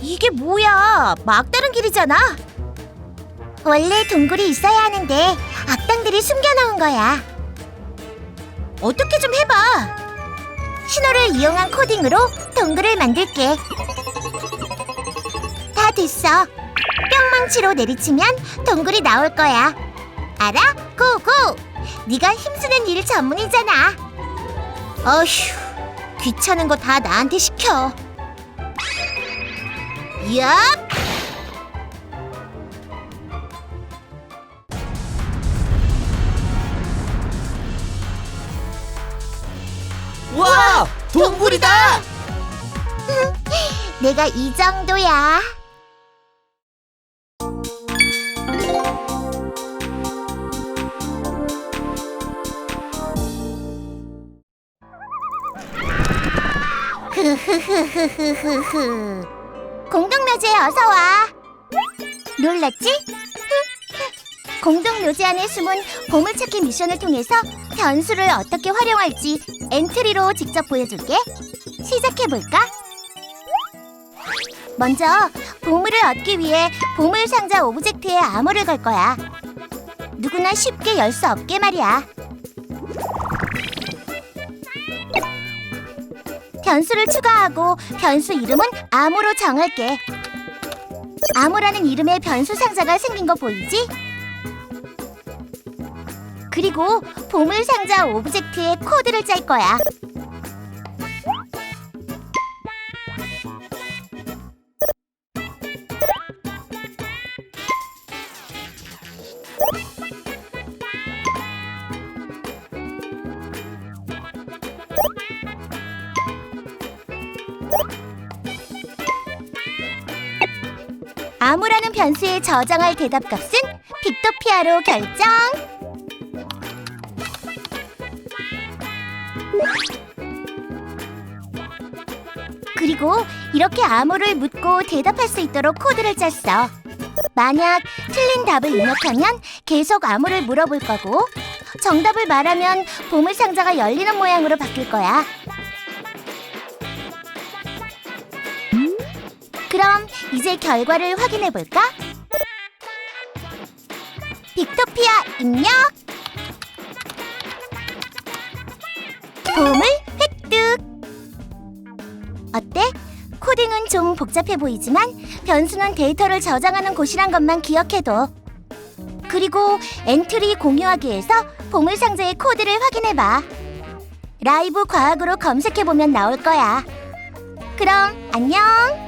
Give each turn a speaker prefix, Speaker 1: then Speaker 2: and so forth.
Speaker 1: 이게 뭐야? 막다른 길이잖아. 원래 동굴이 있어야 하는데 악당들이 숨겨놓은 거야. 어떻게 좀 해봐. 신호를 이용한 코딩으로 동굴을 만들게. 다 됐어. 뿅망치로 내리치면 동굴이 나올 거야. 알아? 고고! 네가 힘쓰는 일 전문이잖아. 어휴, 귀찮은 거 다 나한테 시켜. 얍!
Speaker 2: 와! 동굴이다!
Speaker 1: 내가 이 정도야. 흐흐흐흐흐흐흐. 공동 묘지에 어서 와. 놀랐지? 공동묘지 안에 숨은 보물찾기 미션을 통해서 변수를 어떻게 활용할지 엔트리로 직접 보여줄게. 시작해볼까? 먼저 보물을 얻기 위해 보물 상자 오브젝트에 암호를 걸 거야. 누구나 쉽게 열 수 없게 말이야. 변수를 추가하고 변수 이름은 암호로 정할게. 암호라는 이름의 변수 상자가 생긴 거 보이지? 그리고 보물 상자 오브젝트에 코드를 짤 거야. 암호라는 변수에 저장할 대답값은 빅토피아로 결정. 그리고 이렇게 암호를 묻고 대답할 수 있도록 코드를 짰어. 만약 틀린 답을 입력하면 계속 암호를 물어볼 거고 정답을 말하면 보물 상자가 열리는 모양으로 바뀔 거야. 그럼 이제 결과를 확인해 볼까? 빅토피아 입력! 보물 획득! 어때? 코딩은 좀 복잡해 보이지만 변수는 데이터를 저장하는 곳이란 것만 기억해둬. 그리고 엔트리 공유하기에서 보물 상자의 코드를 확인해 봐. 라이브 과학으로 검색해 보면 나올 거야. 그럼 안녕!